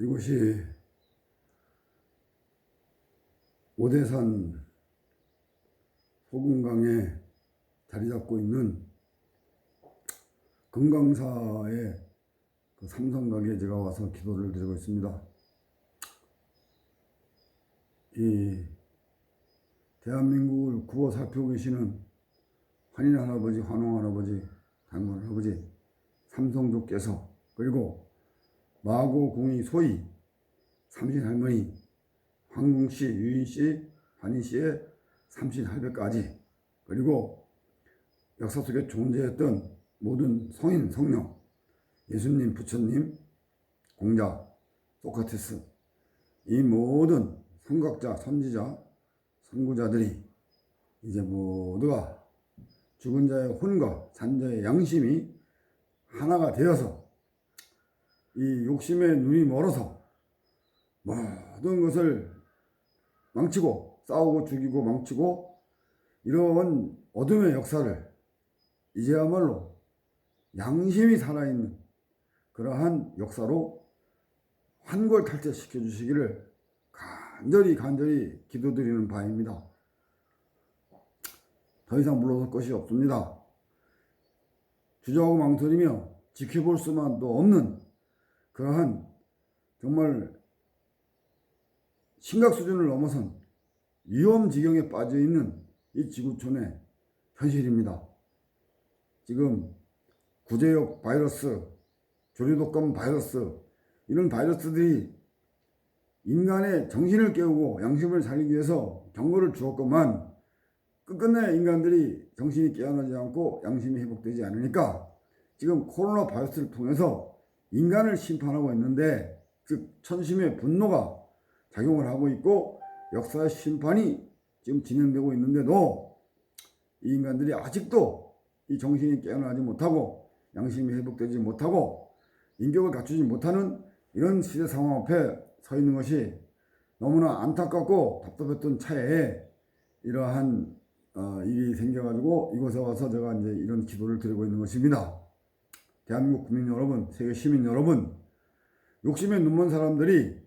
이곳이 오대산 소금강에 자리 잡고 있는 금강사의 그 삼성각에 제가 와서 기도를 드리고 있습니다. 이 대한민국을 구워 살피고 계시는 환인 할아버지, 환웅 할아버지, 당군 할아버지, 삼성조께서 그리고 마고 공이 소희, 삼신 할머니, 황궁 씨, 유인 씨, 환인 씨의 삼신 할배까지. 그리고 역사 속에 존재했던 모든 성인, 성령, 예수님, 부처님, 공자, 소크라테스 이 모든 선각자, 선지자, 선구자들이 이제 모두가 죽은 자의 혼과 산자의 양심이 하나가 되어서 이 욕심에 눈이 멀어서 모든 것을 망치고 싸우고 죽이고 망치고 이런 어둠의 역사를 이제야말로 양심이 살아있는 그러한 역사로 환골탈퇴시켜 주시기를 간절히 간절히 기도드리는 바입니다. 더 이상 물러설 것이 없습니다. 주저하고 망설이며 지켜볼 수만도 없는 그러한 정말 심각 수준을 넘어선 위험 지경에 빠져 있는 이 지구촌의 현실입니다. 지금 구제역 바이러스, 조류독감 바이러스 이런 바이러스들이 인간의 정신을 깨우고 양심을 살리기 위해서 경고를 주었건만 끝끝내 인간들이 정신이 깨어나지 않고 양심이 회복되지 않으니까 지금 코로나 바이러스를 통해서 인간을 심판하고 있는데 즉 천심의 분노가 작용을 하고 있고 역사의 심판이 지금 진행되고 있는데도 이 인간들이 아직도 이 정신이 깨어나지 못하고 양심이 회복되지 못하고 인격을 갖추지 못하는 이런 시대 상황 앞에 서 있는 것이 너무나 안타깝고 답답했던 차에 이러한 어, 일이 생겨가지고 이곳에 와서 제가 이제 이런 기도를 드리고 있는 것입니다. 대한민국 국민 여러분, 세계 시민 여러분, 욕심에 눈먼 사람들이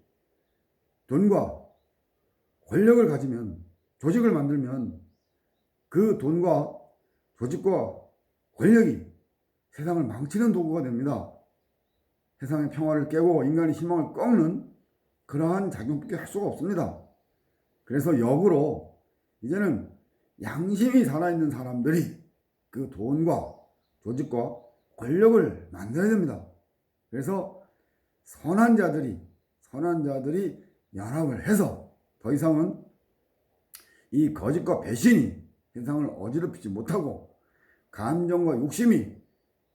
돈과 권력을 가지면 조직을 만들면 그 돈과 조직과 권력이 세상을 망치는 도구가 됩니다. 세상의 평화를 깨고 인간의 희망을 꺾는 그러한 작용밖에 할 수가 없습니다. 그래서 역으로 이제는 양심이 살아있는 사람들이 그 돈과 조직과 권력을 만들어야 됩니다. 그래서 선한 자들이 선한 자들이 연합을 해서 더 이상은 이 거짓과 배신이 세상을 어지럽히지 못하고 감정과 욕심이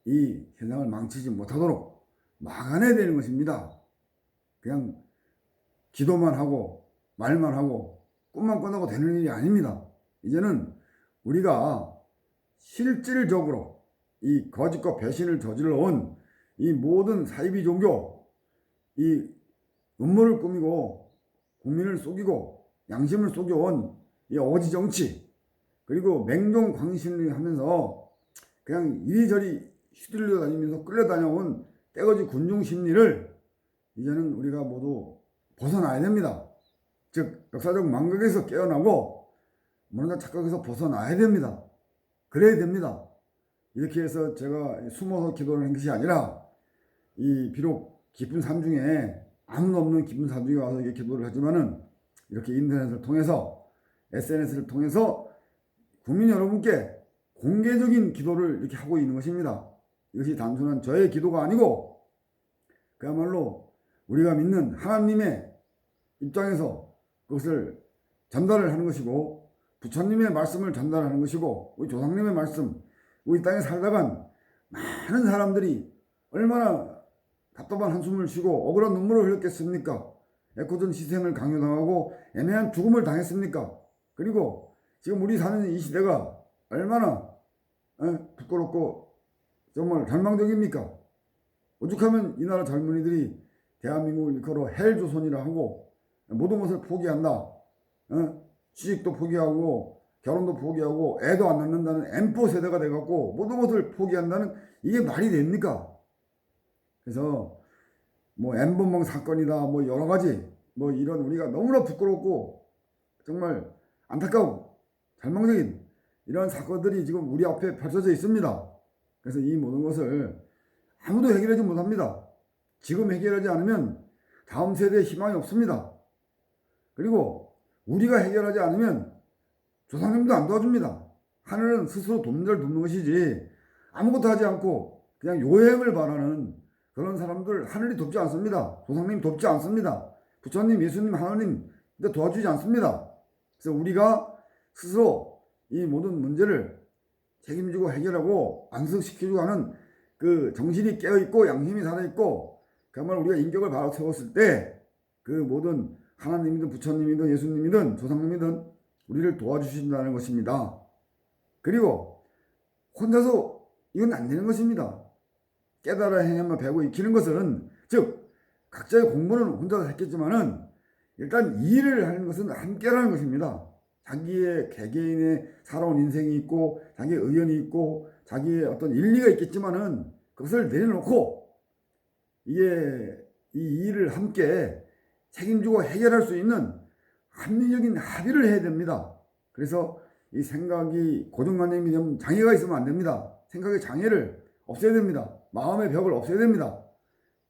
이 세상을 망치지 못하도록 막아내야 되는 것입니다. 그냥 기도만 하고 말만 하고 꿈만 꿔나고 되는 일이 아닙니다. 이제는 우리가 실질적으로 이 거짓과 배신을 저질러 온 이 모든 사이비 종교, 이 음모를 꾸미고 국민을 속이고 양심을 속여온 이 어지 정치, 그리고 맹종 광신을 하면서 그냥 이리저리 휘둘려 다니면서 끌려다녀온 떼거지 군중 심리를 이제는 우리가 모두 벗어나야 됩니다. 즉 역사적 망각에서 깨어나고 문화적 착각에서 벗어나야 됩니다. 그래야 됩니다. 이렇게 해서 제가 숨어서 기도를 한 것이 아니라 이 비록 깊은 삶 중에 아무도 없는 깊은 삶 중에 와서 이렇게 기도를 하지만은 이렇게 인터넷을 통해서 SNS를 통해서 국민 여러분께 공개적인 기도를 이렇게 하고 있는 것입니다. 이것이 단순한 저의 기도가 아니고 그야말로 우리가 믿는 하나님의 입장에서 그것을 전달을 하는 것이고 부처님의 말씀을 전달하는 것이고 우리 조상님의 말씀 우리 땅에 살다간 많은 사람들이 얼마나 답답한 한숨을 쉬고 억울한 눈물을 흘렸겠습니까? 애꿎은 희생을 강요당하고 애매한 죽음을 당했습니까? 그리고 지금 우리 사는 이 시대가 얼마나 에? 부끄럽고 정말 절망적입니까? 오죽하면 이 나라 젊은이들이 대한민국을 일컬어 헬조선이라 하고 모든 것을 포기한다. 어? 취직도 포기하고 결혼도 포기하고 애도 안 낳는다는 M4 세대가 돼갖고 모든 것을 포기한다는 이게 말이 됩니까? 그래서 뭐 엠번방 사건이다 뭐 여러 가지 뭐 이런 우리가 너무나 부끄럽고 정말 안타까운 절망적인 이런 사건들이 지금 우리 앞에 펼쳐져 있습니다. 그래서 이 모든 것을 아무도 해결하지 못합니다. 지금 해결하지 않으면 다음 세대에 희망이 없습니다. 그리고 우리가 해결하지 않으면 조상님도 안 도와줍니다. 하늘은 스스로 돕는 돕는 것이지 아무것도 하지 않고 그냥 요행을 바라는 그런 사람들 하늘이 돕지 않습니다. 조상님 돕지 않습니다. 부처님, 예수님, 하나님 도와주지 않습니다. 그래서 우리가 스스로 이 모든 문제를 책임지고 해결하고 안석시키려고 하는 그 정신이 깨어있고 양심이 살아있고 그야말로 우리가 인격을 바로 세웠을 때 그 모든 하나님이든 부처님이든 예수님이든 조상님이든 우리를 도와주신다는 것입니다. 그리고 혼자서 이건 안 되는 것입니다. 깨달아 행하며 배고 익히는 것은 즉 각자의 공부는 혼자 했겠지만은 일단 일을 하는 것은 함께라는 것입니다. 자기의 개개인의 살아온 인생이 있고 자기의 의견이 있고 자기의 어떤 일리가 있겠지만은 그것을 내려놓고 이게 이 일을 함께 책임지고 해결할 수 있는 합리적인 합의를 해야 됩니다. 그래서 이 생각이 고정관념이 좀 장애가 있으면 안 됩니다. 생각의 장애를 없애야 됩니다. 마음의 벽을 없애야 됩니다.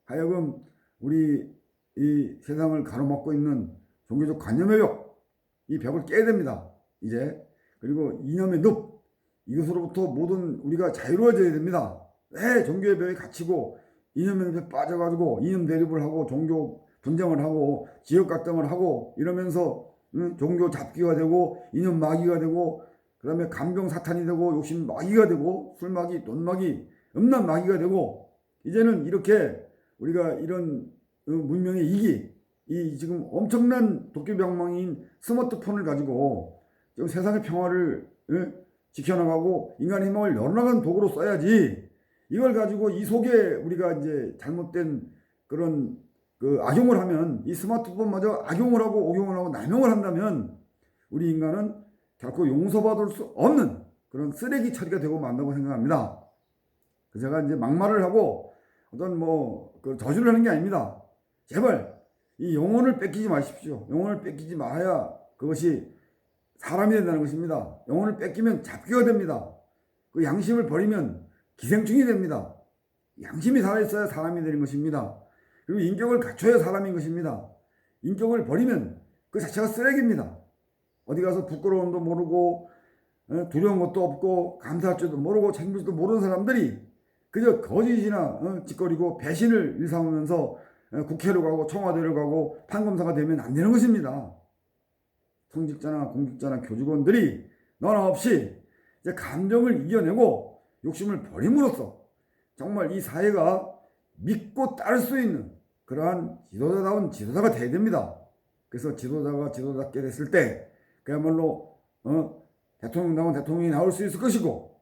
하여금 우리 이 세상을 가로막고 있는 종교적 관념의 벽, 이 벽을 깨야 됩니다. 이제 그리고 이념의 늪 이것으로부터 모든 우리가 자유로워져야 됩니다. 왜 종교의 벽에 갇히고 이념의 벽에 빠져가지고 이념 대립을 하고 종교 분쟁을 하고 지역 갈등을 하고 이러면서 응? 종교 잡기가 되고 이념 마귀가 되고 그다음에 감정 사탄이 되고 욕심 마귀가 되고 술 마귀, 돈 마귀, 음란 마귀가 되고 이제는 이렇게 우리가 이런 어, 문명의 이기 이 지금 엄청난 도끼병망인 스마트폰을 가지고 지금 세상의 평화를 예? 지켜나가고 인간의 희망을 열어나가는 도구로 써야지 이걸 가지고 이 속에 우리가 이제 잘못된 그런 그 악용을 하면 이 스마트폰마저 악용을 하고 오용을 하고 남용을 한다면 우리 인간은 결코 용서받을 수 없는 그런 쓰레기 처리가 되고 만다고 생각합니다. 제가 이제 막말을 하고 어떤 뭐 그 저주를 하는 게 아닙니다. 제발 이 영혼을 뺏기지 마십시오. 영혼을 뺏기지 마야 그것이 사람이 된다는 것입니다. 영혼을 뺏기면 잡기가 됩니다. 그 양심을 버리면 기생충이 됩니다. 양심이 살아있어야 사람이 되는 것입니다. 그리고 인격을 갖춰야 사람인 것입니다. 인격을 버리면 그 자체가 쓰레기입니다. 어디 가서 부끄러움도 모르고 어, 두려운 것도 없고 감사할 줄도 모르고 책임질 줄도 모르는 사람들이 그저 거짓이나 어, 짓거리고 배신을 일삼으면서 어, 국회로 가고 청와대로 가고 판검사가 되면 안 되는 것입니다. 성직자나 공직자나 교직원들이 너나 없이 이제 감정을 이겨내고 욕심을 버림으로써 정말 이 사회가 믿고 따를 수 있는 그러한 지도자다운 지도자가 돼야 됩니다. 그래서 지도자가 지도자답게 됐을 때 그야말로 어, 대통령다운 대통령이 나올 수 있을 것이고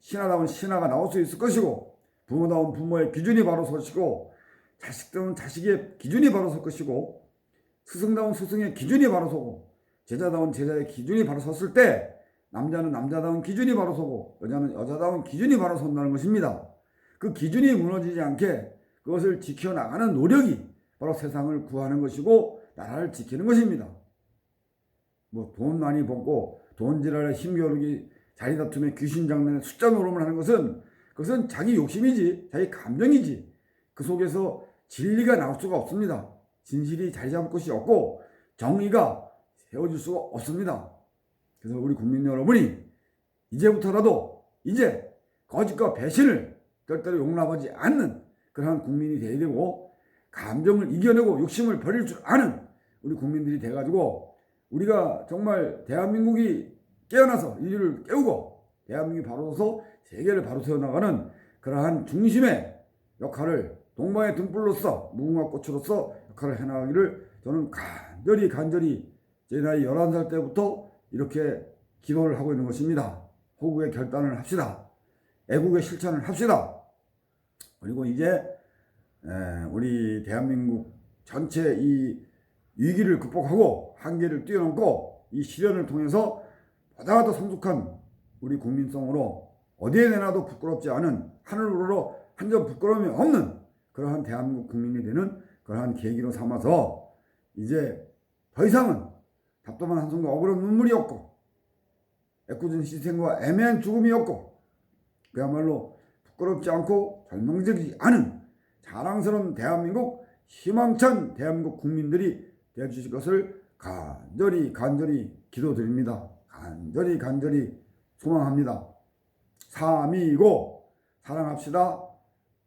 신하다운 신하가 나올 수 있을 것이고 부모다운 부모의 기준이 바로 서시고 자식다운 자식의 기준이 바로 설 것이고 스승다운 스승의 기준이 바로 서고 제자다운 제자의 기준이 바로 섰을 때 남자는 남자다운 기준이 바로 서고 여자는 여자다운 기준이 바로 선다는 것입니다. 그 기준이 무너지지 않게 그것을 지켜나가는 노력이 바로 세상을 구하는 것이고 나라를 지키는 것입니다. 뭐 돈 많이 벌고 돈지랄에 힘겨루기 자리 다툼에 귀신 장난에 숫자 노름을 하는 것은 그것은 자기 욕심이지 자기 감정이지 그 속에서 진리가 나올 수가 없습니다. 진실이 자리 잡을 것이 없고 정의가 세워질 수가 없습니다. 그래서 우리 국민 여러분이 이제부터라도 이제 거짓과 배신을 절대로 용납하지 않는 그러한 국민이 되어야 되고 감정을 이겨내고 욕심을 버릴 줄 아는 우리 국민들이 돼가지고 우리가 정말 대한민국이 깨어나서 인류를 깨우고 대한민국이 바로서 세계를 바로 세워나가는 그러한 중심의 역할을 동방의 등불로서 무궁화 꽃으로서 역할을 해나가기를 저는 간절히 간절히 제 나이 11살 때부터 이렇게 기도를 하고 있는 것입니다. 호국의 결단을 합시다. 애국의 실천을 합시다. 그리고 이제 우리 대한민국 전체 이 위기를 극복하고 한계를 뛰어넘고 이 시련을 통해서 보다 더 성숙한 우리 국민성으로 어디에 내놔도 부끄럽지 않은 하늘으로 한 점 부끄러움이 없는 그러한 대한민국 국민이 되는 그러한 계기로 삼아서 이제 더 이상은 답답한 한숨과 억울한 눈물이 없고 애꿎은 희생과 애매한 죽음이 없고 그야말로 부끄럽지 않고 절망적이지 않은 자랑스러운 대한민국 희망찬 대한민국 국민들이 되어주실 것을 간절히 간절히 기도드립니다. 간절히 간절히 소망합니다. 삼이고 사랑합시다.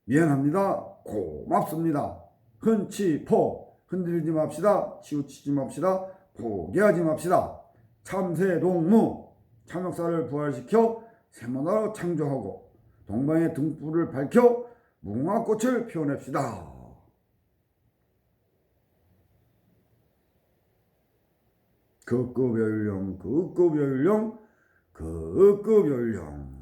미안합니다. 고맙습니다. 흔치포 흔들리지 맙시다. 치우치지 맙시다. 포기하지 맙시다. 참새동무 참역사를 부활시켜 새문화로 창조하고 동방의 등불을 밝혀 무궁화꽃을 피워냅시다. 극급연령 극급연령 극급연령